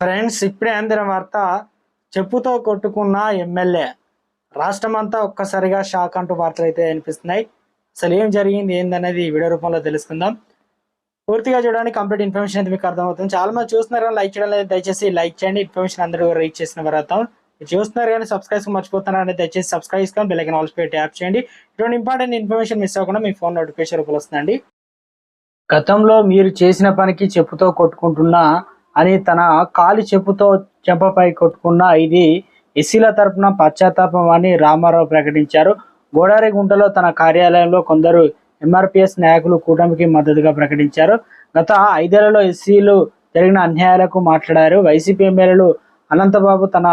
Friends ఇప్పుడే అందిన వార్త చెప్పుతో కొట్టుకున్న ఎమ్మెల్యే. రాష్ట్రమంతా ఒక్కసారిగా షాక్ అంటూ వార్తలు అయితే అనిపిస్తున్నాయి అసలు ఏం జరిగింది ఏందనేది వీడియో రూపంలో తెలుసుకుందాం. పూర్తిగా చూడడానికి కంప్లీట్ ఇన్ఫర్మేషన్ అయితే మీకు అర్థమవుతుంది. చాలా మంది చూస్తున్నారు కానీ లైక్ చేయడం లేదు. దయచేసి లైక్ చేయండి. ఇన్ఫర్మేషన్ అందరూ రీచ్ చేసిన తర్వాత చూస్తున్నారు కానీ సబ్స్క్రైబ్ మర్చిపోతున్నారు అనేది దయచేసి సబ్స్క్రైబ్ చేసుకొని బెల్ ఐకన్ ఆల్స్ ట్యాప్ చేయండి. ఇటువంటి ఇంపార్టెంట్ ఇన్ఫర్మేషన్ మిస్ అవ్వకుండా మీ ఫోన్ నోటిఫికేషన్ రూపంలో వస్తుందండి. గతంలో మీరు చేసిన పనికి చెప్పుతో కొట్టుకుంటున్న అని తన కాలి చెప్పుతో చెంపపై కొట్టుకున్న ఇది ఎస్సీల తరపున పశ్చాత్తాపం అని రామారావు ప్రకటించారు. గోడారిగుంటలో తన కార్యాలయంలో కొందరు ఎంఆర్పిఎస్ నాయకులు కూటమికి మద్దతుగా ప్రకటించారు. గత ఐదేళ్ళలో ఎస్సీలు జరిగిన అన్యాయాలకు మాట్లాడారు. వైసీపీ ఎమ్మెల్యేలు అనంతబాబు తన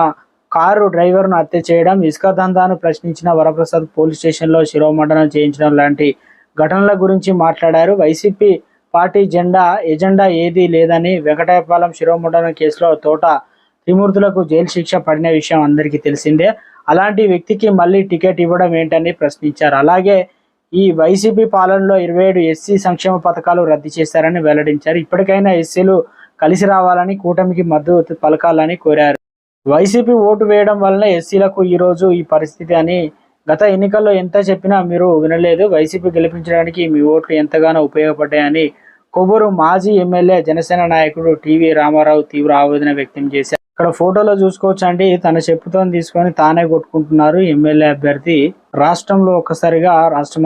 కారు డ్రైవర్ను హత్య చేయడం ఇసుక దందాను ప్రశ్నించిన వరప్రసాద్ పోలీస్ స్టేషన్లో శిరోమండనం చేయించడం లాంటి ఘటనల గురించి మాట్లాడారు. వైసీపీ పార్టీ జెండా ఎజెండా ఏదీ లేదని వెంకటాయపాలెం శిరోమండనం కేసులో తోట త్రిమూర్తులకు జైలు శిక్ష పడిన విషయం అందరికీ తెలిసిందే. అలాంటి వ్యక్తికి మళ్ళీ టికెట్ ఇవ్వడం ఏంటని ప్రశ్నించారు. అలాగే ఈ వైసీపీ పాలనలో ఇరవై ఏడు ఎస్సీ సంక్షేమ పథకాలు రద్దు చేశారని వెల్లడించారు. ఇప్పటికైనా ఎస్సీలు కలిసి రావాలని కూటమికి మద్దతు పలకాలని కోరారు. వైసీపీ ఓటు వేయడం వలన ఎస్సీలకు ఈరోజు ఈ పరిస్థితి అని గత ఎన్నికల్లో ఎంత చెప్పినా మీరు వినలేదు. వైసీపీ గెలిపించడానికి మీ ఓట్లు ఎంతగానో ఉపయోగపడ్డాయని కొవ్వూరు మాజీ ఎమ్మెల్యే జనసేన నాయకుడు టీవీ రామారావు తీవ్ర ఆవేదన వ్యక్తం చేశారు. ఇక్కడ ఫోటోలో చూసుకోవచ్చు అండి తన చెప్పుతో తీసుకొని తానే కొట్టుకుంటున్నారు ఎమ్మెల్యే అభ్యర్థి. రాష్ట్రంలో ఒక్కసారిగా రాష్ట్రం